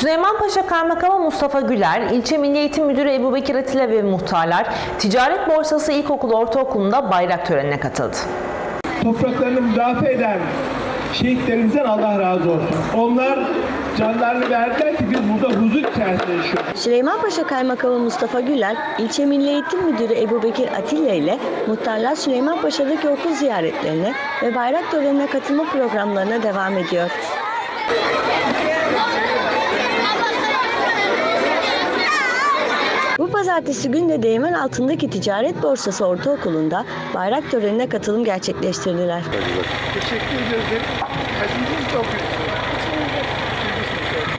Süleymanpaşa Kaymakamı Mustafa Güler, İlçe Milli Eğitim Müdürü Ebu Bekir Atilla ve muhtarlar Ticaret Borsası İlkokulu Ortaokulu'nda bayrak törenine katıldı. topraklarını müdafaa eden şehitlerimizden Allah razı olsun. Onlar canlarını verdiler ki biz burada huzur içerisinde yaşıyoruz. Süleymanpaşa Kaymakamı Mustafa Güler, İlçe Milli Eğitim Müdürü Ebu Bekir Atilla ile muhtarlar Süleymanpaşa'daki okul ziyaretlerine ve bayrak törenine katılma programlarına devam ediyor. Bu pazartesi günde Değmen altındaki Ticaret Borsası Ortaokulu'nda bayrak törenine katılım gerçekleştirdiler.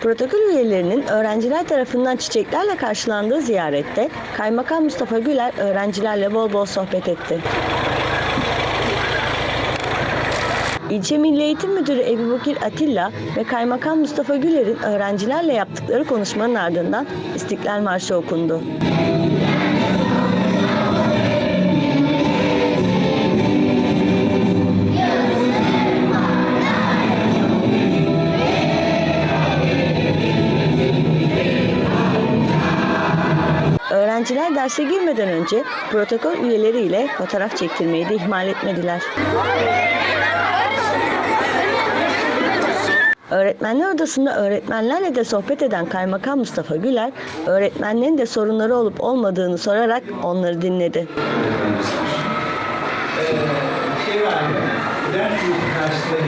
Protokol üyelerinin öğrenciler tarafından çiçeklerle karşılandığı ziyarette Kaymakam Mustafa Güler öğrencilerle bol bol sohbet etti. İlçe Milli Eğitim Müdürü Ebu Bekir Atilla ve Kaymakam Mustafa Güler'in öğrencilerle yaptıkları konuşmanın ardından İstiklal Marşı okundu. Öğrenciler derse girmeden önce protokol üyeleriyle fotoğraf çektirmeyi de ihmal etmediler. Öğretmenler odasında öğretmenlerle de sohbet eden Kaymakam Mustafa Güler, öğretmenlerin de sorunları olup olmadığını sorarak onları dinledi. Şey var? Ders yurdu karşısında